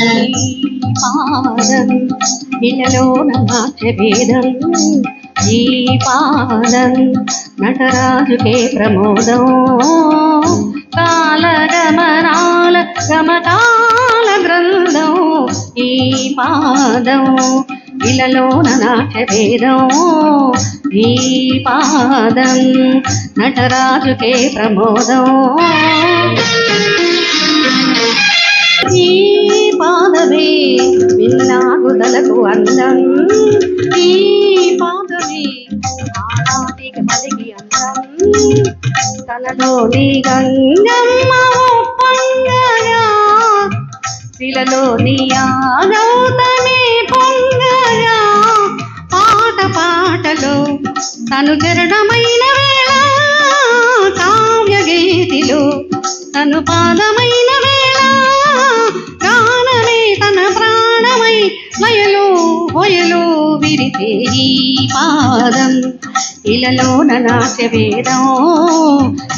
పాదం ఇలలోన నాట్య భేదం ఈ పాదం నటరాజుకే ప్రమోదం కాలగమనాల గమకాల గ్రంథం ఈ పాదం ఇలలోన నాట్య భేదం ఈ పాదం నటరాజుకే ప్రమోదం. విన్నాగుదలకు అందం. ఈ పాదమే ఆనాటికి పలికి అందం. కలలోని గంగమ్మ పొంగగా శిలలోని ఆగౌతమి పొంగగా పాట పాటలో తను చరణమైన వేళ కావ్య గీతిలో తను పాదమ ఈ పాదం. ఇలలోన నాట్య వేదం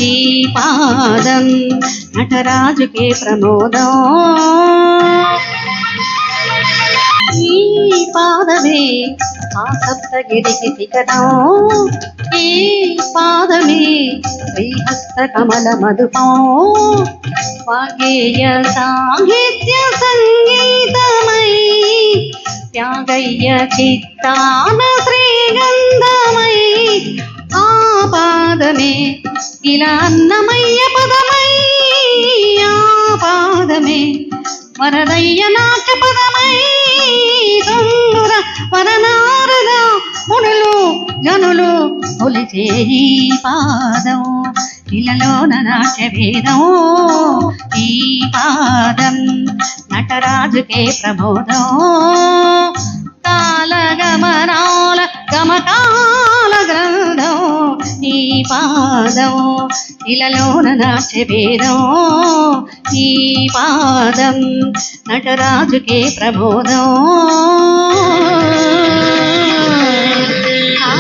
ఈ పాదం నటరాజుకే ప్రమోదం. ఈ పాదమే ఆ సప్తగిరికి శిఖరం ఈ పాదమే శ్రీహస్త కమల మధుపం. వాగేయ సాహిత్య త్యాగయ్య చిత్తాన శ్రీగంధమై ఆ పాదమే ఇలా అన్నమయ్య పదమై ఆ పాదమే వరదయ్య నాట్య పదమై తుంగుర వరనారద మునులు జనులు కొలిచే ఈ పాదం ఇలలోన నాట్య భేదం ఈ పాదం నటరాజుకే ప్రబోధం పాదం ఇలలోన నాట్య భేదం. ఈ పాదం నటరాజుకే ప్రబోధం. ఆ